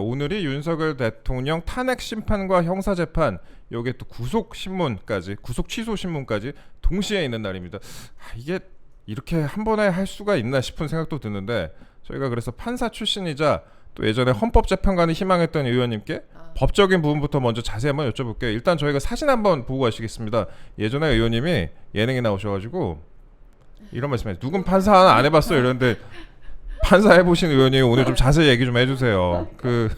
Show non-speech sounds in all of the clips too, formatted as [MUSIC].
오늘이 윤석열 대통령 탄핵 심판과 형사 재판 요게 또 구속 신문까지 구속 취소 신문까지 동시에 있는 날입니다. 아, 이게 이렇게 한 번에 할 수가 있나 싶은 생각도 드는데 저희가 그래서 판사 출신이자 또 예전에 헌법재판관을 희망했던 의원님께 법적인 부분부터 먼저 자세히 한번 여쭤볼게요. 일단 저희가 사진 한번 보고 가시겠습니다. 예전에 의원님이 예능에 나오셔가지고 이런 말씀해 누군 판사 하나 안 해봤어 이랬는데 판사 해보신 의원이 오늘 좀 자세히 얘기 좀 해주세요. 그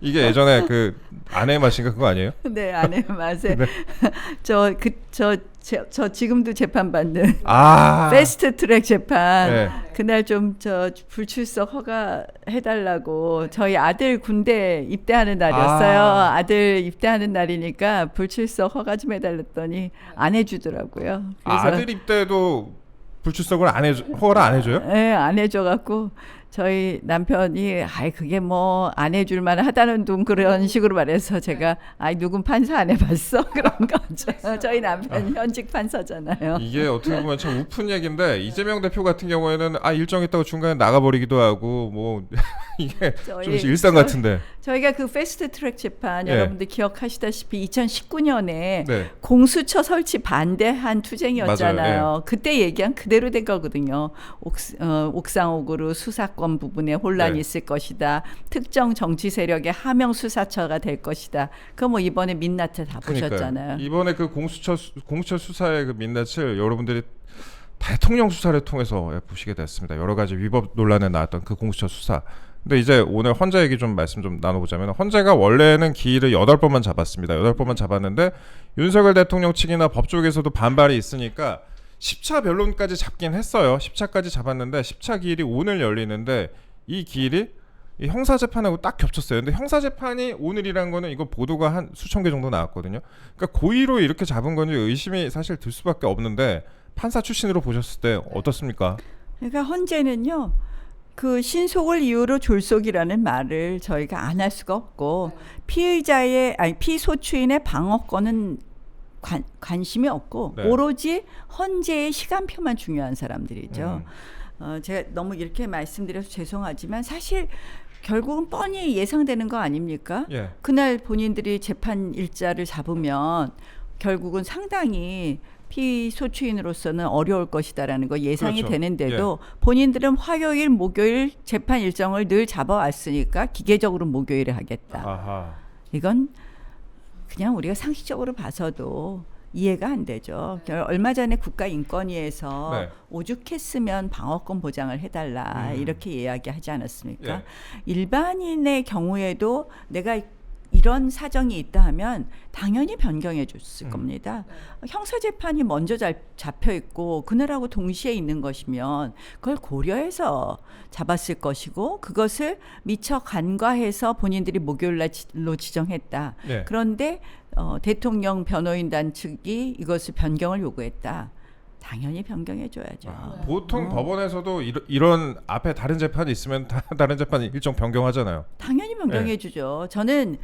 이게 예전에 그 아내 맛인가 그거 아니에요? [LAUGHS] 네, 아내 맛에 네. [LAUGHS] 저그저저 지금도 재판 받는 아 [LAUGHS] 패스트 트랙 재판 네. 그날 좀 저 불출석 허가 해달라고 저희 아들 군대 입대하는 날이었어요. 아. 아. 들 입대하는 날이니까 불출석 허가 좀 해달랬더니 안 해주더라고요. 그래서 아들 입대도 불출석을 안 해줘 허가를 안 해줘요? 예, 안 해줘갖고 저희 남편이 아이 그게 뭐 안 해줄 만하다는 둥 그런 식으로 말해서 제가 아이 누군 판사 안 해봤어 [LAUGHS] 그런 거죠. 저희 남편 현직 판사잖아요. 이게 어떻게 보면 참 우픈 얘기인데 이재명 대표 같은 경우에는 아 일정 있다고 중간에 나가버리기도 하고 뭐 [LAUGHS] 이게 좀 저희- 일상 저- 같은데 저희가 그 패스트 트랙 재판 예. 여러분들 기억하시다시피 2019년에 네 공수처 설치 반대한 투쟁이었잖아요. 예. 그때 얘기한 그대로 된 거거든요. 옥, 어, 옥상옥으로 수사권 부분에 혼란이 네. 있을 것이다. 특정 정치 세력의 하명 수사처가 될 것이다. 그거 뭐 이번에 민낯에 다 그러니까요. 보셨잖아요. 이번에 그 공수처 수- 공수처 수사의 그 민낯을 여러분들이 대통령 수사를 통해서 예, 보시게 됐습니다. 여러 가지 위법 논란에 나왔던 그 공수처 수사. 근데 이제 오늘 헌재 얘기 좀 말씀 좀 나눠보자면 헌재가 원래는 기일을 여덟 번만 잡았습니다. 여덟 번만 잡았는데 윤석열 대통령 측이나 법 쪽에서도 반발이 있으니까 10차 변론까지 잡긴 했어요. 10차까지 잡았는데 10차 기일이 오늘 열리는데 이 기일이 이 형사 재판하고 딱 겹쳤어요. 근데 형사 재판이 오늘이란 거는 이거 보도가 한 수천 개 정도 나왔거든요. 그러니까 고의로 이렇게 잡은 건지 의심이 사실 들 수밖에 없는데 판사 출신으로 보셨을 때 어떻습니까? 그러니까 헌재는요. 그 신속을 이유로 졸속이라는 말을 저희가 안 할 수가 없고 피의자의 아니 피소추인의 방어권은 관, 관심이 없고 네. 오로지 헌재의 시간표만 중요한 사람들이죠. 음. 어, 제가 너무 이렇게 말씀드려서 죄송하지만 사실 결국은 뻔히 예상되는 거 아닙니까? 예. 그날 본인들이 재판 일자를 잡으면 결국은 상당히 피소추인으로서는 어려울 것이다라는 거 예상이 그렇죠. 되는데도 본인들은 화요일, 목요일 재판 일정을 늘 잡아왔으니까 기계적으로 목요일에 하겠다. 아하. 이건 그냥 우리가 상식적으로 봐서도 이해가 안 되죠. 결- 얼마 전에 국가인권위에서 네. 오죽했으면 방어권 보장을 해달라 음. 이렇게 이야기하지 않았습니까? 예. 일반인의 경우에도 내가 이런 사정이 있다 하면 당연히 변경해 줬을 음. 겁니다. 형사 재판이 먼저 잘 잡혀 있고 그날하고 동시에 있는 것이면 그걸 고려해서 잡았을 것이고 그것을 미처 간과해서 본인들이 목요일날로 지정했다. 예. 그런데 어, 대통령 변호인단 측이 이것을 변경을 요구했다. 당연히 변경해 줘야죠. 아, 보통 어. 법원에서도 이런, 이런 앞에 다른 재판이 있으면 다, 다른 재판 일정 변경하잖아요. 당연히 네. 변경해 주죠. 저는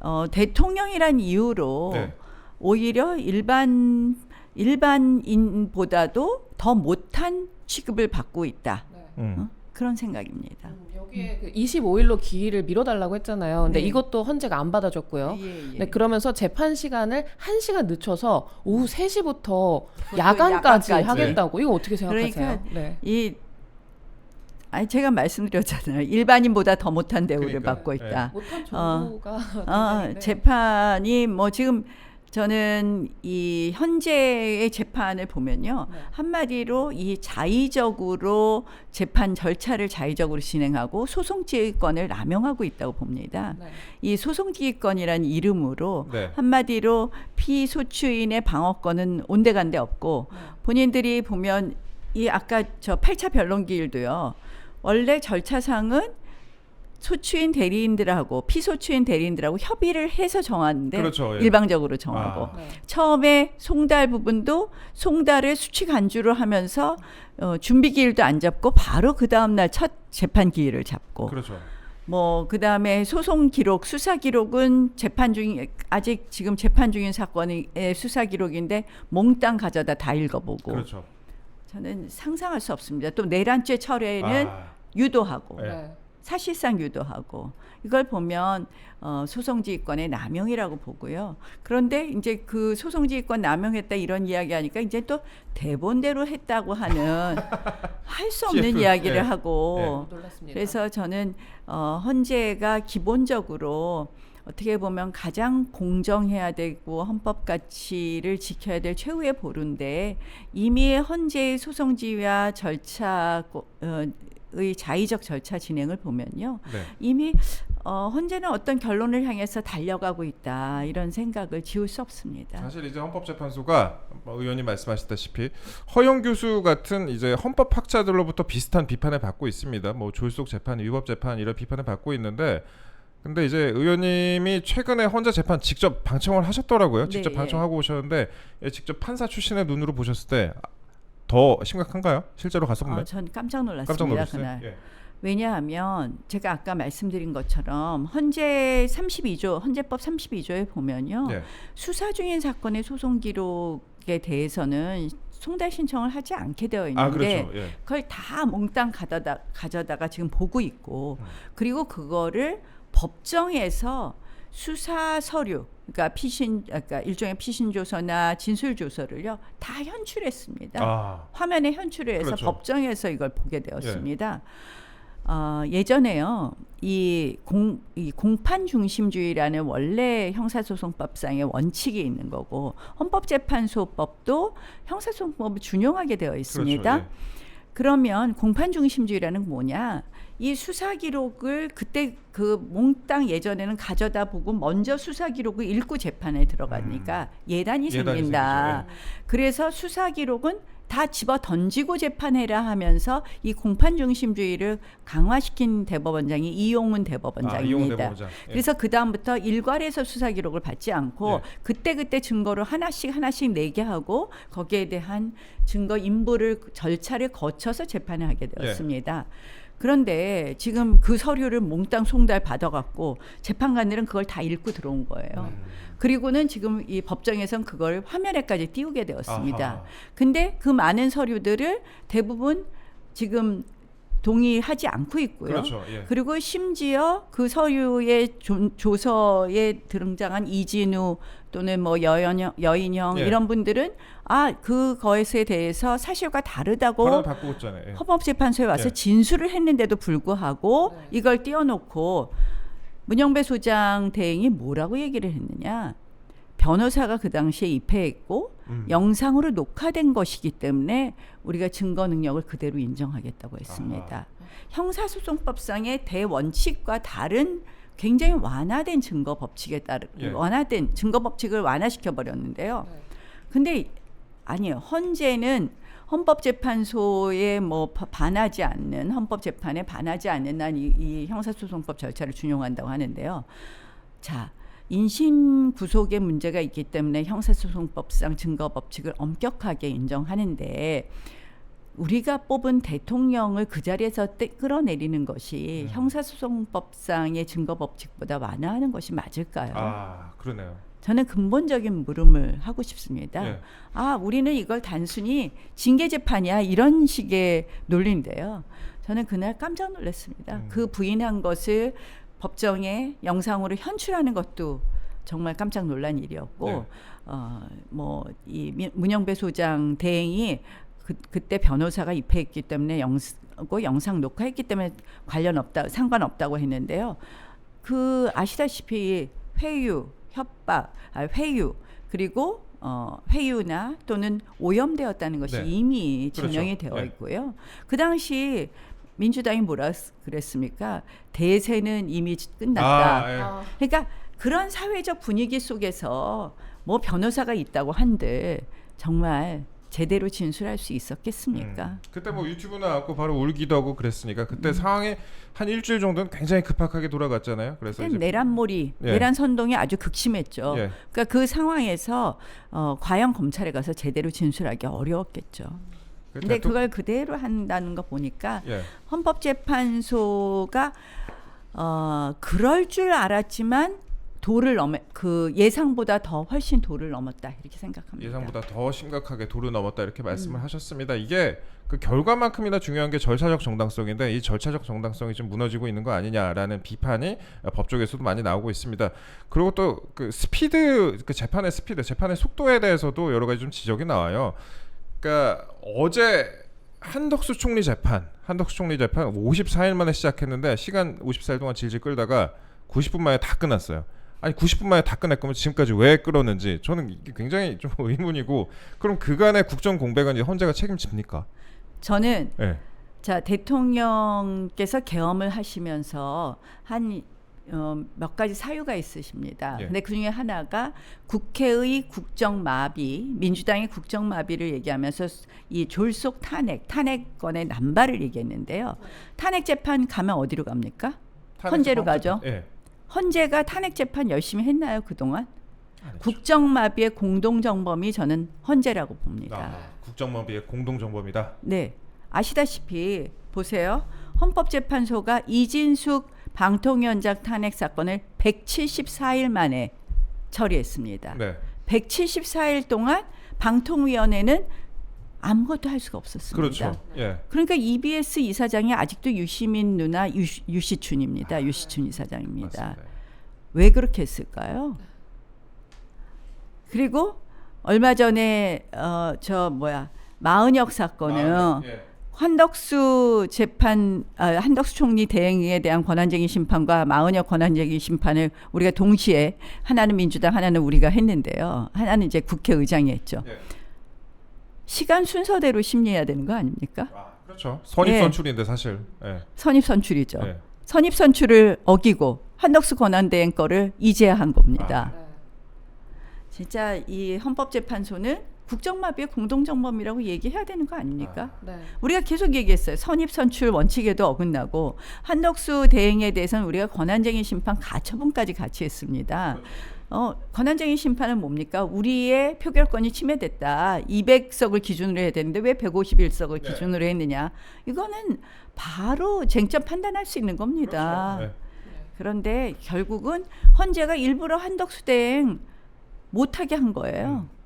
어, 대통령이란 이유로 네. 오히려 일반 일반인보다도 더 못한 취급을 받고 있다. 음. 어? 그런 생각입니다. 음, 여기에 그 25일로 기일을 미뤄달라고 했잖아요. 근데 네. 이것도 헌재가 안 받아줬고요. 예, 예. 네, 그러면서 재판 시간을 1시간 늦춰서 오후 3시부터 그것도 야간까지, 야간까지. 하겠다고. 이거 어떻게 생각하세요? 그러니까 네. 이 아니 제가 말씀드렸잖아요. 일반인보다 더 못한 대우를 그러니까요. 받고 있다. 못한 어, 정도가 어, 대단한데. [LAUGHS] 재판이 뭐 지금 저는 이 현재의 재판을 보면요. 네. 한마디로 이 자의적으로 재판 절차를 자의적으로 진행하고 소송지휘권을 남용하고 있다고 봅니다. 네. 이 소송지휘권이라는 이름으로 네. 한마디로 피소추인의 방어권은 온데간데 없고 네. 본인들이 보면 이 아까 저 8차 변론기일도요. 원래 절차상은 소추인 대리인들하고 피소추인 대리인들하고 협의를 해서 정하는데 그렇죠. 예. 일방적으로 정하고 아. 네. 처음에 송달 부분도 송달을 수취 간주로 하면서 어, 준비 기일도 안 잡고 바로 그 다음 날 첫 재판 기일을 잡고 그렇죠. 뭐 그다음에 소송 기록, 수사 기록은 재판 중인 아직 지금 재판 중인 사건의 수사 기록인데 몽땅 가져다 다 읽어보고 그렇죠. 저는 상상할 수 없습니다. 또 내란죄 철회는 아, 유도하고 네. 네. 사실상 유도하고 이걸 보면 어, 소송지휘권의 남용이라고 보고요. 그런데 이제 그 소송지휘권 남용했다 이런 이야기하니까 이제 또 대본대로 했다고 하는 [LAUGHS] 할 수 없는 CF, 이야기를 예. 하고 놀랐습니다. 그래서 저는 어, 헌재가 기본적으로 어떻게 보면 가장 공정해야 되고 헌법 가치를 지켜야 될 최후의 보루인데 이미 헌재의 소송 지휘와 절차 의 자의적 절차 진행을 보면요 네. 이미 어, 헌재는 어떤 결론을 향해서 달려가고 있다 이런 생각을 지울 수 없습니다. 사실 이제 헌법재판소가 뭐 의원님 말씀하셨다시피 허영 교수 같은 이제 헌법 학자들로부터 비슷한 비판을 받고 있습니다. 뭐 졸속 재판, 위법 재판 이런 비판을 받고 있는데 근데 이제 의원님이 최근에 헌재 재판 직접 방청을 하셨더라고요. 직접 네. 방청하고 오셨는데 예, 직접 판사 출신의 눈으로 보셨을 때 더 심각한가요? 실제로 갔었나요? 어, 전 깜짝 놀랐습니다 놀랐어요. 그날. 예. 왜냐하면 제가 아까 말씀드린 것처럼 헌재 32조 헌재법 32조에 보면요 예. 수사 중인 사건의 소송 기록에 대해서는 송달 신청을 하지 않게 되어 있는데 아 그렇죠. 예. 그걸 다 몽땅 가져다, 가져다가 지금 보고 있고 음. 그리고 그거를 법정에서 수사 서류 그러니까 피신 그러니까 일종의 피신 조서나 진술 조서를요 다 현출했습니다. 아 화면에 현출을 해서 그렇죠. 법정에서 이걸 보게 되었습니다. 어, 예전에요, 이, 공, 이 공판 중심주의라는 원래 형사소송법상의 원칙이 있는 거고, 헌법재판소법도 형사소송법을 준용하게 되어 있습니다. 그렇죠. 예. 그러면 공판 중심주의라는 게 뭐냐? 이 수사 기록을 그때 그 몽땅 예전에는 가져다 보고 먼저 수사 기록을 읽고 재판에 들어가니까 예단이 음. 예단이 생긴다. 생기죠. 그래서 수사 기록은 다 집어 던지고 재판해라 하면서 이 공판 중심주의를 강화시킨 대법원장이 이용훈 아, 대법원장입니다. 대법원장. 예. 그래서 그 다음부터 일괄해서 수사 기록을 받지 않고 예. 그때 그때 증거를 하나씩 하나씩 내게 하고 거기에 대한 증거 인부를 절차를 거쳐서 재판을 하게 되었습니다. 그런데 지금 그 서류를 몽땅 송달 받아갖고 재판관들은 그걸 다 읽고 들어온 거예요. 음. 그리고는 지금 이 법정에선 그걸 화면에까지 띄우게 되었습니다. 아하. 근데 그 많은 서류들을 대부분 지금 동의하지 않고 있고요. 그렇죠. 예. 그리고 심지어 그 서류의 조, 조서에 등장한 이진우 또는 뭐 여인형, 여인형 예. 이런 분들은 아 그것에 대해서 사실과 다르다고. 예. 헌법재판소에 와서 예. 진술을 했는데도 불구하고 네. 이걸 띄워놓고 문영배 소장 대행이 뭐라고 얘기를 했느냐? 변호사가 그 당시에 입회했고 음. 영상으로 녹화된 것이기 때문에 우리가 증거 능력을 그대로 인정하겠다고 했습니다. 아하. 형사소송법상의 대원칙과 다른 굉장히 완화된 증거 법칙에 따른 예. 완화된 증거 법칙을 완화시켜 버렸는데요. 네. 근데 아니에요. 헌재는 헌법재판소에 뭐 바- 반하지 않는 헌법재판에 반하지 않는 난이 이 형사소송법 절차를 준용한다고 하는데요. 자, 인신 구속에 문제가 있기 때문에 형사소송법상 증거 법칙을 엄격하게 인정하는데 우리가 뽑은 대통령을 그 자리에서 떼- 끌어내리는 것이 음. 형사소송법상의 증거 법칙보다 완화하는 것이 맞을까요? 아 그러네요. 저는 근본적인 물음을 하고 싶습니다. 예. 아, 우리는 이걸 단순히 징계 재판이야 이런 식의 논리인데요. 저는 그날 깜짝 놀랐습니다. 음. 그 부인한 것을 법정에 영상으로 현출하는 것도 정말 깜짝 놀란 일이었고, 네. 어, 뭐이 문영배 소장 대행이 그, 그때 변호사가 입회했기 때문에 영, 고 영상 녹화했기 때문에 관련 없다, 상관없다고 했는데요. 그 아시다시피 회유, 협박, 아, 회유 그리고 어, 회유나 또는 오염되었다는 것이 네. 이미 그렇죠. 증명이 되어 네. 있고요. 그 당시 민주당이 뭐라 그랬습니까? 대세는 이미 끝났다. 아, 예. 아, 그러니까 그런 사회적 분위기 속에서 뭐 변호사가 있다고 한들 정말 제대로 진술할 수 있었겠습니까? 음. 그때 뭐 유튜브 나왔고 바로 울기도 하고 그랬으니까 음. 그때 상황이 한 일주일 정도는 굉장히 급박하게 돌아갔잖아요. 그래서 그때 이제 내란몰이, 예. 내란 선동이 아주 극심했죠. 예. 그러니까 그 상황에서 어, 과연 검찰에 가서 제대로 진술하기 어려웠겠죠. 그 근데 대통- 그걸 그대로 한다는 거 보니까 예. 헌법재판소가 어, 그럴 줄 알았지만 도를 넘어 그 예상보다 더 훨씬 도를 넘었다 이렇게 생각합니다. 예상보다 더 심각하게 도를 넘었다 이렇게 말씀을 하셨습니다. 이게 그 결과만큼이나 중요한 게 절차적 정당성인데 이 절차적 정당성이 좀 무너지고 있는 거 아니냐라는 비판이 법조계에서도 많이 나오고 있습니다. 그리고 또 그 스피드 그 재판의 스피드, 재판의 속도에 대해서도 여러 가지 좀 지적이 나와요. 그러니까 어제 한덕수 총리 재판, 한덕수 총리 재판 54일 만에 시작했는데 시간 54일 동안 질질 끌다가 90분 만에 다 끝났어요. 아니 90분 만에 다 끝낼 거면 지금까지 왜 끌었는지 저는 이게 굉장히 좀 [LAUGHS] 의문이고 그럼 그간의 국정 공백은 이제 헌재가 책임집니까? 저는 예. 자 대통령께서 계엄을 하시면서 한 어, 몇 가지 사유가 있으십니다. 예. 근데 그 중에 하나가 국회의 국정마비, 민주당의 국정마비를 얘기하면서 이 졸속 탄핵, 탄핵권의 남발을 얘기했는데요. 탄핵 재판 가면 어디로 갑니까? 헌재로 가죠. 예. 헌재가 탄핵 재판 열심히 했나요 그동안? 국정마비의 공동정범이 저는 헌재라고 봅니다. 아, 국정마비의 공동정범이다. 네. 아시다시피 보세요. 헌법재판소가 이진숙 방통위원장 탄핵 사건을 174일 만에 처리했습니다. 네. 174일 동안 방통위원회는 아무것도 할 수가 없었습니다. 그렇죠. 예. 그러니까 EBS 이사장이 아직도 유시민 누나 유, 유시춘입니다. 유시춘 이사장입니다. 맞습니다. 왜 그렇게 했을까요? 그리고 얼마 전에 어, 저 뭐야 마은혁 사건은 아, 예. 한덕수 재판 아, 한덕수 총리 대행에 대한 권한쟁의 심판과 마은혁 권한쟁의 심판을 우리가 동시에 하나는 민주당 하나는 우리가 했는데요. 하나는 이제 국회의장이 했죠. 예. 시간 순서대로 심리해야 되는 거 아닙니까? 아, 그렇죠. 선입 예. 선출인데 사실. 예. 선입 선출이죠. 예. 선입 선출을 어기고 한덕수 권한대행 거를 이제야 한 겁니다. 네. 진짜 이 헌법재판소는 국정마비의 공동정범이라고 얘기해야 되는 거 아닙니까? 네. 우리가 계속 얘기했어요. 선입선출 원칙에도 어긋나고 한덕수 대행에 대해서는 우리가 권한쟁의 심판 가처분까지 같이 했습니다. 어, 권한쟁의 심판은 뭡니까? 우리의 표결권이 침해됐다. 200석을 기준으로 해야 되는데 왜 151석을 네. 기준으로 했느냐? 이거는 바로 쟁점 판단할 수 있는 겁니다. 그렇죠. 그런데 결국은 헌재가 일부러 한덕수 대행 못하게 한 거예요. 음.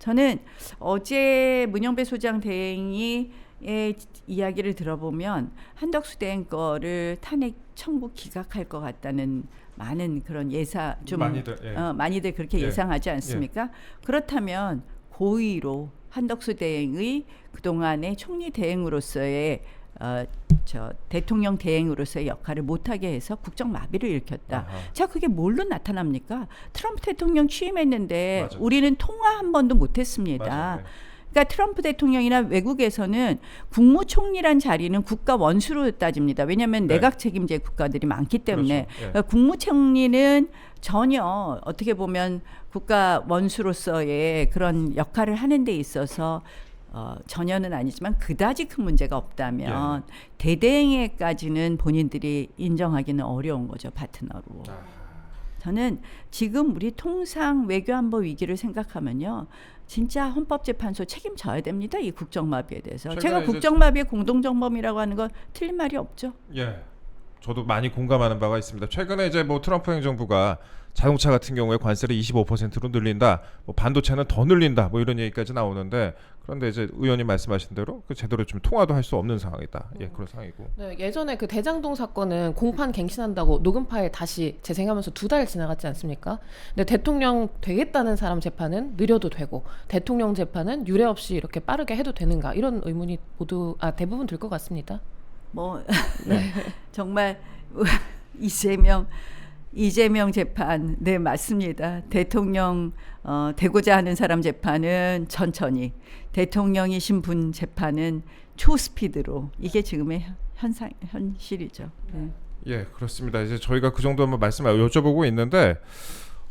저는 어제 문영배 소장 대행이 의 이야기를 들어보면 한덕수 대행 거를 탄핵 청구 기각할 것 같다는 많은 그런 예사 예. 좀 많이들 예. 어, 많이들 그렇게 예. 예상하지 않습니까? 그렇다면 고의로 한덕수 대행의 그동안의 총리 대행으로서의 어, 저 대통령 대행으로서의 역할을 못하게 해서 국정 마비를 일으켰다. 아하. 자, 그게 뭘로 나타납니까? 트럼프 대통령 취임했는데 맞아. 우리는 통화 한 번도 못했습니다. 네. 그러니까 트럼프 대통령이나 외국에서는 국무총리란 자리는 국가 원수로 따집니다. 왜냐하면 네. 내각 책임제 국가들이 많기 때문에 그렇죠. 예. 그러니까 국무총리는 전혀 어떻게 보면 국가 원수로서의 그런 역할을 하는 데 있어서 어, 전혀는 아니지만 그다지 큰 문제가 없다면 예. 대대행에까지는 본인들이 인정하기는 어려운 거죠 파트너로. 아. 저는 지금 우리 통상 외교안보 위기를 생각하면요. 진짜 헌법재판소 책임져야 됩니다. 이 국정마비에 대해서. 제가 국정마비의 공동정범이라고 하는 건 틀린 말이 없죠. 예. 저도 많이 공감하는 바가 있습니다. 최근에 이제 뭐 트럼프 행정부가 자동차 같은 경우에 관세를 25%로 늘린다. 뭐 반도체는 더 늘린다. 뭐 이런 얘기까지 나오는데 그런데 이제 의원님 말씀하신 대로 그 제대로 좀 통화도 할 수 없는 상황이다. 예, 그런 상황이고. 네, 예전에 그 대장동 사건은 공판 갱신한다고 녹음 파일 다시 재생하면서 두 달 지나갔지 않습니까? 근데 대통령 되겠다는 사람 재판은 느려도 되고 대통령 재판은 유례 없이 이렇게 빠르게 해도 되는가 이런 의문이 모두 아 대부분 들 것 같습니다. 뭐 네. [LAUGHS] 정말 [LAUGHS] 이재명 이재명 재판 네 맞습니다. 대통령 어, 되고자 하는 사람 재판은 천천히 대통령이신 분 재판은 초스피드로 이게 지금의 현- 현상 현실이죠. 네. 예, 그렇습니다. 이제 저희가 그 정도 한번 말씀을 여쭤보고 있는데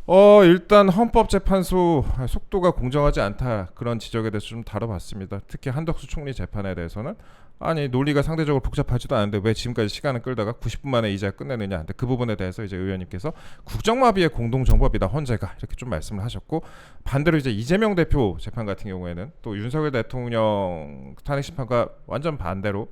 어, 일단 헌법재판소 속도가 공정하지 않다 그런 지적에 대해서 좀 다뤄봤습니다. 특히 한덕수 총리 재판에 대해서는 아니 논리가 상대적으로 복잡하지도 않은데 왜 지금까지 시간을 끌다가 90분 만에 이제 끝내느냐. 근데 그 부분에 대해서 이제 의원님께서 국정마비의 공동 정법이다 헌재가 이렇게 좀 말씀을 하셨고 반대로 이제 이재명 대표 재판 같은 경우에는 또 윤석열 대통령 탄핵 심판과 완전 반대로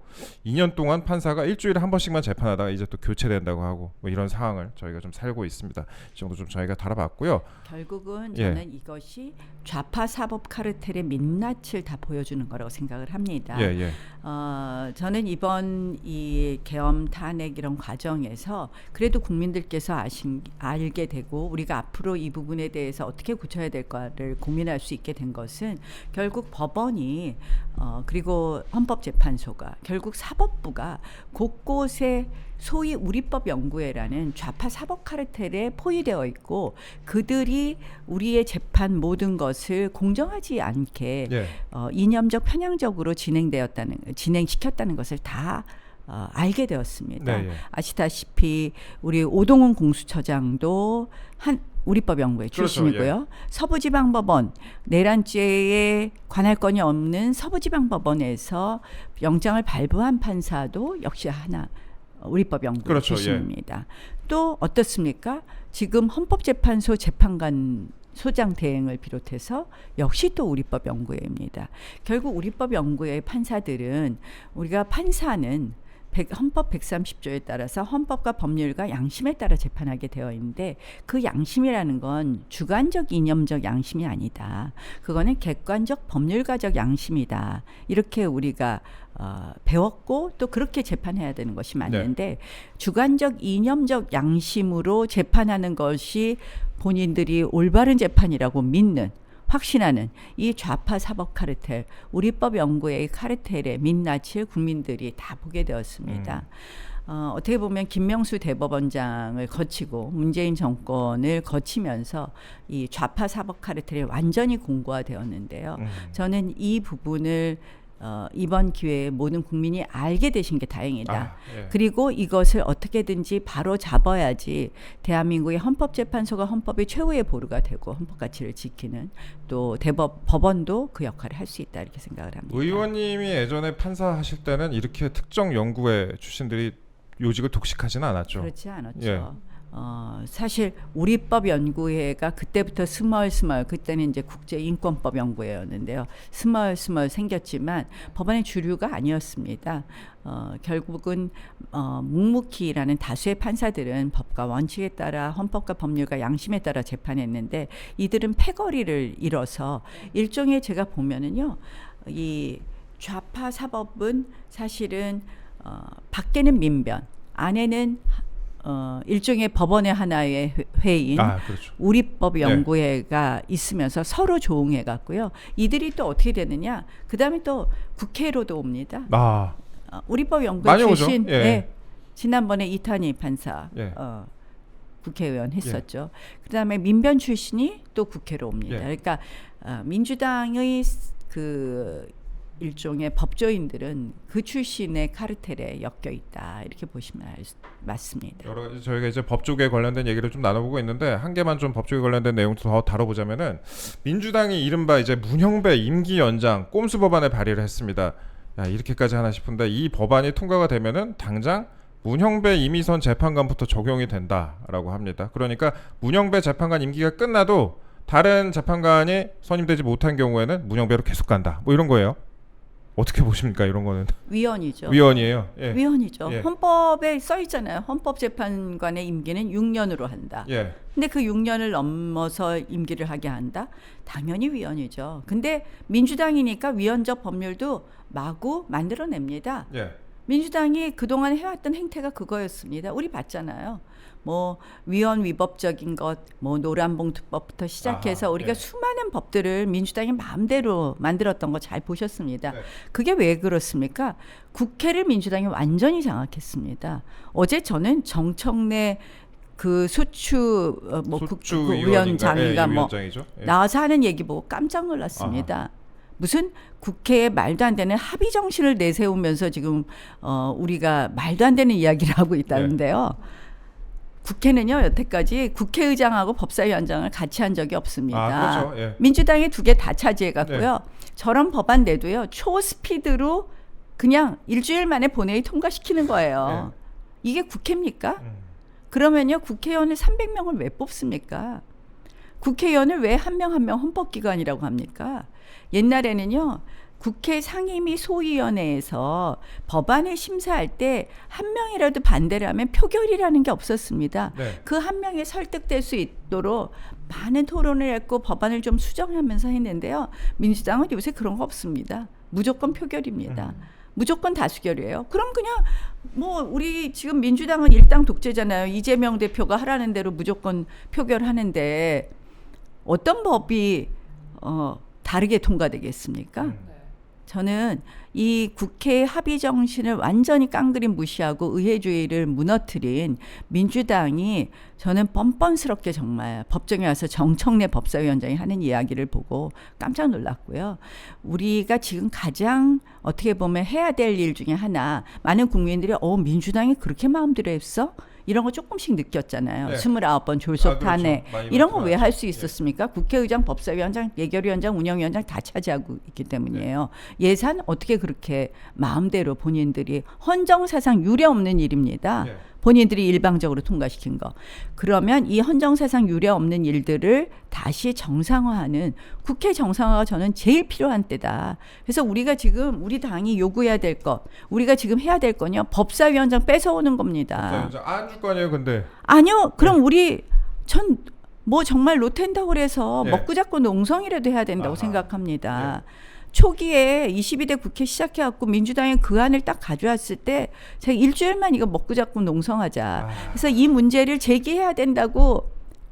2년 동안 판사가 일주일에 한 번씩만 재판하다가 이제 또 교체된다고 하고 뭐 이런 상황을 저희가 좀 살고 있습니다. 이 정도 좀 저희가 다뤄봤고요. 결국은 예. 저는 이것이 좌파 사법 카르텔의 민낯을 다 보여주는 거라고 생각을 합니다. 예 예. 어, 저는 이번 이 계엄 탄핵 이런 과정에서 그래도 국민들께서 아신 알게 되고 우리가 앞으로 이 부분에 대해서 어떻게 고쳐야 될까를 고민할 수 있게 된 것은 결국 법원이 어, 그리고 헌법재판소가 결국 사법부가 곳곳에 소위 우리법 연구회라는 좌파 사법 카르텔에 포위되어 있고 그들이 우리의 재판 모든 것을 공정하지 않게 예. 어, 이념적 편향적으로 진행되었다는 진행시켰다는 것을 다 어, 알게 되었습니다. 네, 예. 아시다시피 우리 오동훈 공수처장도 한 우리법 연구회 그렇죠, 출신이고요. 서부지방법원 내란죄에 관할 건이 없는 서부지방법원에서 영장을 발부한 판사도 역시 하나 우리법 연구회 그렇죠, 예. 출신입니다. 또 어떻습니까? 지금 헌법재판소 재판관 소장 대행을 비롯해서 역시 또 우리법 연구회입니다. 결국 우리법 연구회 판사들은 우리가 판사는 백- 헌법 130조에 따라서 헌법과 법률과 양심에 따라 재판하게 되어 있는데 그 양심이라는 건 주관적 이념적 양심이 아니다. 그거는 객관적 법률가적 양심이다. 이렇게 우리가 어, 배웠고 또 그렇게 재판해야 되는 것이 맞는데 주관적 이념적 양심으로 재판하는 것이 본인들이 올바른 재판이라고 믿는 확신하는 이 좌파 사법 카르텔, 우리법 연구의 카르텔의 민낯을 국민들이 다 보게 되었습니다. 어, 어떻게 보면 김명수 대법원장을 거치고 문재인 정권을 거치면서 이 좌파 사법 카르텔이 완전히 공고화되었는데요. 음. 저는 이 부분을 어, 이번 기회에 모든 국민이 알게 되신 게 다행이다. 아, 예. 그리고 이것을 어떻게든지 바로 잡아야지 대한민국의 헌법재판소가 헌법의 최후의 보루가 되고 헌법 가치를 지키는 또 대법 법원도 그 역할을 할 수 있다 이렇게 생각을 합니다. 의원님이 예전에 판사 하실 때는 이렇게 특정 연구회 출신들이 요직을 독식하지는 않았죠. 그렇지 않았죠. 예. 어, 사실 우리법 연구회가 그때부터 스멀스멀 그때는 이제 국제 인권법 연구회였는데요. 스멀스멀 생겼지만 법안의 주류가 아니었습니다. 어, 결국은 어, 묵묵히라는 다수의 판사들은 법과 원칙에 따라 헌법과 법률과 양심에 따라 재판했는데 이들은 패거리를 잃어서 일종의 제가 보면은요 이 좌파 사법은 사실은 어, 밖에는 민변 안에는 어, 일종의 법원의 하나의 회- 회의인 아 그렇죠. 우리법 네. 연구회가 있으면서 서로 조응해 갖고요. 이들이 또 어떻게 되느냐? 그다음에 또 국회로도 옵니다. 아 어, 우리법 연구회 오죠. 출신 예. 네. 지난번에 이탄희 판사 예. 어, 국회의원 했었죠. 그다음에 민변 출신이 또 국회로 옵니다. 예. 그러니까 어, 민주당의 스- 그 일종의 법조인들은 그 출신의 카르텔에 엮여 있다 이렇게 보시면 알 수- 맞습니다. 여러 가지 저희가 이제 법조계 관련된 얘기를 좀 나눠보고 있는데 한 개만 좀 법조계 관련된 내용도 더 다뤄보자면은 민주당이 이른바 이제 문형배 임기 연장 꼼수 법안을 발의를 했습니다. 야 이렇게까지 하나 싶은데 이 법안이 통과가 되면은 당장 문형배 이미선 재판관부터 적용이 된다라고 합니다. 그러니까 문형배 재판관 임기가 끝나도 다른 재판관이 선임되지 못한 경우에는 문형배로 계속 간다. 뭐 이런 거예요. 어떻게 보십니까 이런 거는 위원이죠. 위원이에요. 예. 위헌이죠. 예. 헌법에 써 있잖아요. 헌법재판관의 임기는 6년으로 한다. 예. 근데 그 6년을 넘어서 임기를 하게 한다? 당연히 위헌이죠. 근데 민주당이니까 위헌적 법률도 마구 만들어냅니다. 예. 민주당이 그동안 해왔던 행태가 그거였습니다. 우리 봤잖아요. 뭐 위헌 위법적인 것, 뭐 노란봉투법부터 시작해서 아하, 우리가 예. 수많은 법들을 민주당이 마음대로 만들었던 거 잘 보셨습니다. 네. 그게 왜 그렇습니까? 국회를 민주당이 완전히 장악했습니다. 어제 저는 정청래 그 수추 어, 뭐 국- 소추 그? 위원장인가 예, 뭐. 예. 나와서 하는 얘기 보고 깜짝 놀랐습니다. 무슨 국회에 말도 안 되는 합의 정신을 내세우면서 지금 어 우리가 말도 안 되는 이야기를 하고 있다는데요. 국회는요 여태까지 국회의장하고 법사위원장을 같이 한 적이 없습니다. 아, 그렇죠. 예. 민주당이 두 개 다 차지해 갖고요. 저런 법안 내도요 초 스피드로 그냥 일주일 만에 본회의 통과시키는 거예요. 이게 국회입니까? 음. 그러면요 국회의원을 300명을 왜 뽑습니까? 국회의원을 왜 한 명 한 명 헌법기관이라고 합니까? 옛날에는요 국회 상임위 소위원회에서 법안을 심사할 때 한 명이라도 반대를 하면 표결이라는 게 없었습니다. 네. 그한 명이 설득될 수 있도록 많은 토론을 했고 법안을 좀 수정하면서 했는데요. 민주당은 요새 그런 거 없습니다. 무조건 표결입니다. 음. 무조건 다수결이에요. 그럼 그냥 뭐 우리 지금 민주당은 일당 독재잖아요. 이재명 대표가 하라는 대로 무조건 표결하는데 어떤 법이 어 다르게 통과되겠습니까? 음. 저는 이 국회 합의 정신을 완전히 깡그리 무시하고 의회주의를 무너뜨린 민주당이 저는 뻔뻔스럽게 정말 법정에 와서 정청래 법사위원장이 하는 이야기를 보고 깜짝 놀랐고요. 우리가 지금 가장 어떻게 보면 해야 될 일 중에 하나 많은 국민들이 어 민주당이 그렇게 마음대로 했어? 이런 거 조금씩 느꼈잖아요. 네. 29번 졸속탄회 아, 그렇죠. 이런 거 왜할 들어왔죠. 수 예. 있었습니까? 국회의장, 법사위원장, 예결위원장, 운영위원장 다 차지하고 있기 때문이에요. 예 산 어떻게 그렇게 마음대로 본인들이 헌정사상 유례 없는 일입니다. 네. 본인들이 일방적으로 통과시킨 거. 그러면 이 헌정사상 유례 없는 일들을 다시 정상화하는 국회 정상화가 저는 제일 필요한 때다. 그래서 우리가 지금 우리 당이 요구해야 될 것, 우리가 지금 해야 될 거냐 법사위원장 뺏어오는 겁니다. 안줄 거 아니에요, 근데. 아니요. 그럼 우리 전 뭐 정말 로텐다울에서 네. 먹고 잡고 농성이라도 해야 된다고 아하. 생각합니다. 초기에 22대 국회 시작해갖고 민주당이 그 안을 딱 가져왔을 때 제가 일주일만 이거 먹고 잡고 농성하자. 아. 그래서 이 문제를 제기해야 된다고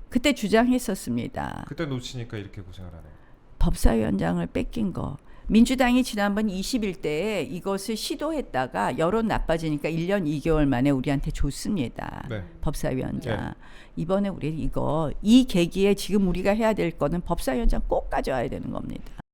그때 주장했었습니다. 그때 놓치니까 이렇게 고생을 하네요. 법사위원장을 뺏긴 거. 민주당이 지난번 21대에 이것을 시도했다가 여론 나빠지니까 1년 2개월 만에 우리한테 줬습니다. 네. 법사위원장. 이번에 우리 이거 이 계기에 지금 우리가 해야 될 거는 법사위원장 꼭 가져와야 되는 겁니다.